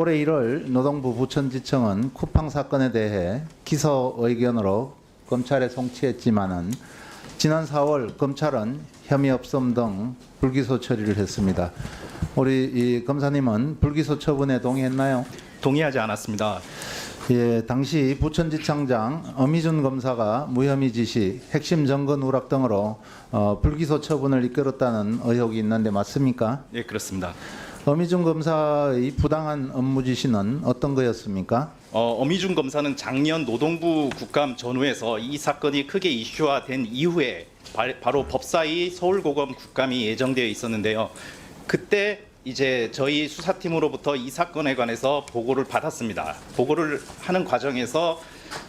올해 1월 노동부 부천지청은 쿠팡 사건에 대해 기소 의견으로 검찰에 송치했지만은 지난 4월 검찰은 혐의 없음 등 불기소 처리를 했습니다. 우리 이 검사님은 불기소 처분에 동의했나요? 동의하지 않았습니다. 예, 당시 부천지청장 엄희준 검사가 무혐의 지시, 핵심 증거 누락 등으로 어, 불기소 처분을 이끌었다는 의혹이 있는데 맞습니까? 예, 그렇습니다. 엄희준 검사의 부당한 업무 지시는 어떤 거였습니까? 어, 엄희준 검사는 작년 노동부 국감 전후에서 이 사건이 크게 이슈화된 이후에 바, 바로 법사위 서울고검 국감이 예정되어 있었는데요. 그때 이제 저희 수사팀으로부터 이 사건에 관해서 보고를 받았습니다. 보고를 하는 과정에서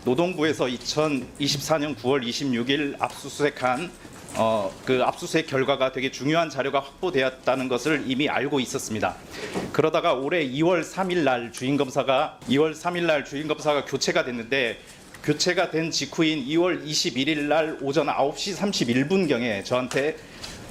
노동부에서 2024년 9월 26일 압수수색한 어, 그 압수수색 결과가 되게 중요한 자료가 확보되었다는 것을 이미 알고 있었습니다. 그러다가 올해 2월 3일 날 주임 검사가 2월 3일 날 주임 검사가 교체가 됐는데 교체가 된 직후인 2월 21일 날 오전 9시 31분 경에 저한테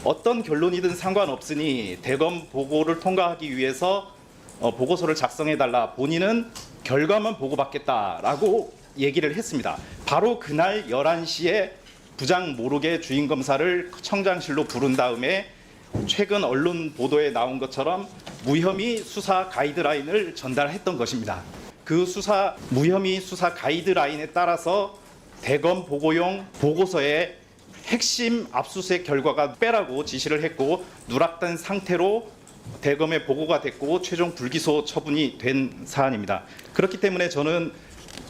어떤 결론이든 상관없으니 대검 보고를 통과하기 위해서 어, 보고서를 작성해 달라 본인은 결과만 보고받겠다라고 얘기를 했습니다. 바로 그날 11시에 부장 모르게 주임 검사를 청장실로 부른 다음에 최근 언론 보도에 나온 것처럼 무혐의 수사 가이드라인을 전달했던 것입니다. 그 수사 무혐의 수사 가이드라인에 따라서 대검 보고용 보고서에 핵심 압수수색 결과가 빼라고 지시를 했고 누락된 상태로 대검에 보고가 됐고 최종 불기소 처분이 된 사안입니다. 그렇기 때문에 저는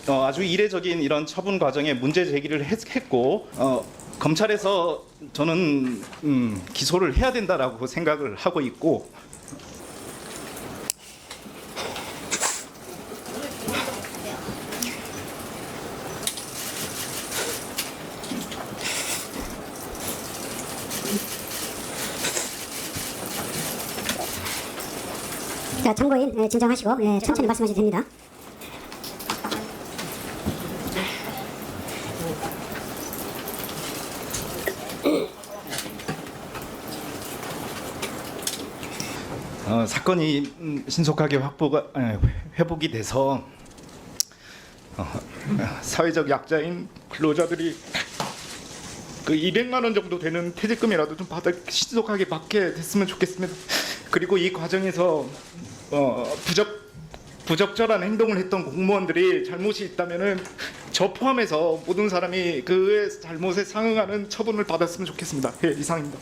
어, 아주 이례적인 이런 처분 과정에 문제 제기를 했, 했고 어, 검찰에서 저는 음, 기소를 해야 된다라고 생각을 하고 있고 자, 참고인 예, 진정하시고 예, 천천히 말씀하셔도 됩니다. 어, 사건이 음, 신속하게 확보가 에, 회복이 돼서 어, 사회적 약자인 근로자들이 그 200만 원 정도 되는 퇴직금이라도 좀 받아 신속하게 받게 됐으면 좋겠습니다. 그리고 이 과정에서 어, 부적 부적절한 행동을 했던 공무원들이 잘못이 있다면은 저 포함해서 모든 사람이 그의 잘못에 상응하는 처분을 받았으면 좋겠습니다. 예, 이상입니다.